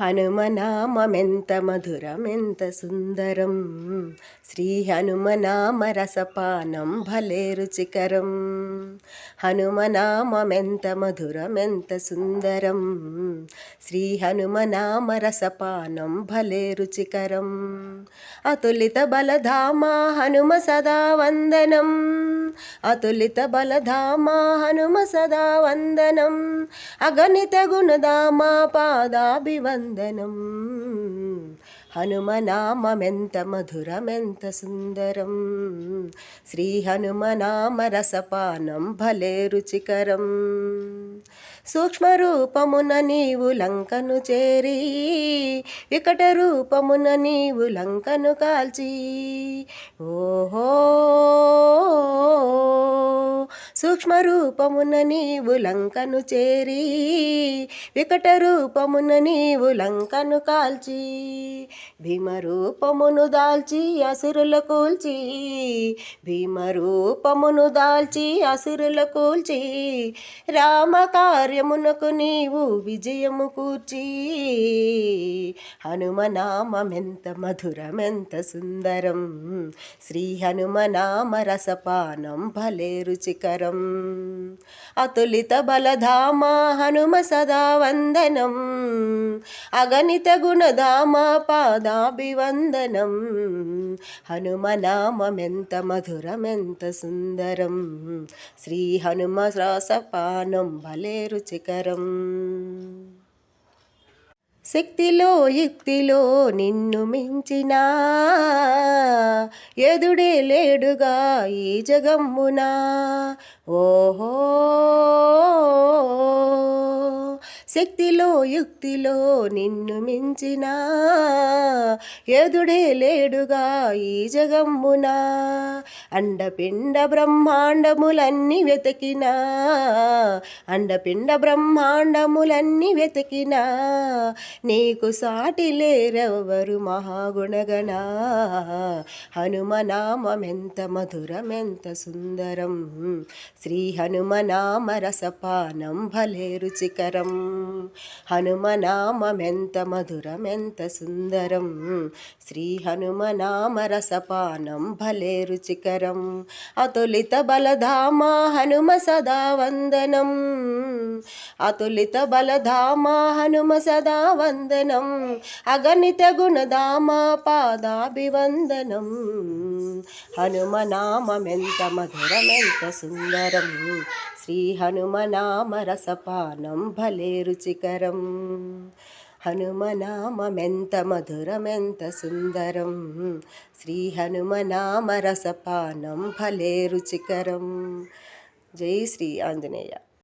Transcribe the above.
హనుమనామెంత మధురమెంత సుందరం. శ్రీ హనుమనామ రసపానం భలే రుచికరం హనుమనామెంత మధురమెంత సుందరం. శ్రీ హనుమనామ రసపానం భలే రుచికరం అతులిత బలధామా హనుమ సదా వందనం. అతులిత బలధామా హనుమ సదా వందనం. అగణిత గుణధామా పాదాభివందనం. హనుమనామెంత మధురమెంత సుందరం. శ్రీ హనుమనామ రసపానం భలే రుచికరం. సూక్ష్మరూపమున నీవు లంకను చేరి వికట రూపమున నీవు లంకను కాల్చి. ఓహో! సూక్ష్మరూపమున నీవు లంకను చేరి వికట రూపమున నీవు లంకను కాల్చి భీమరూపమును దాల్చి అసురుల కూల్చి భీమరూపమును దాల్చి అసురుల కూల్చి రామ కార్యమునకు నీవు విజయము కూర్చి హనుమనామెంత మధురమెంత సుందరం శ్రీ హనుమనామ రసపానం భలే రుచికరం అతులిత బలధామ హనుమ సదా వందనం. అగణిత గుణధామ పాదాభివందనం. హనుమనామెంత మధురమెంత సుందరం. శ్రీ హనుమ రాసపానం భలే రుచికరం. శక్తిలో యుక్తిలో నిన్ను మించిన. ఎదుడే లేడుగా ఈ జగమ్మునా. ఓహో శక్తిలో యుక్తిలో నిన్ను మించిన ఎదుడే లేడుగా ఈ జగమ్మునా. అండపిండ బ్రహ్మాండములన్నీ వెతికినా అండపిండ బ్రహ్మాండములన్నీ వెతికినా నీకు సాటి లేరెవ్వరు మహాగుణగణ? హనుమనామెంత మధురమెంత సుందరం శ్రీ హనుమనామ రసపానం భలే రుచికరం. హనుమనామెంత మధురమెంత సుందరం. శ్రీ హనుమనామ రసపానం భలే రుచికరం అతులిత బలధామా హనుమ సదా వందనం. అతులిత బలధామా హనుమ సదా వందనం. అగణిత గుణధామా పాదాభివందనం. హనుమనామెంత మధురమెంత సుందరం. శ్రీ హనుమనామరసపానం భలే రుచికరం. హనుమనామెంత మధురమెంత సుందరం. శ్రీ హనుమనామరసపానం భలే రుచికరం. జై శ్రీ ఆంజనేయ.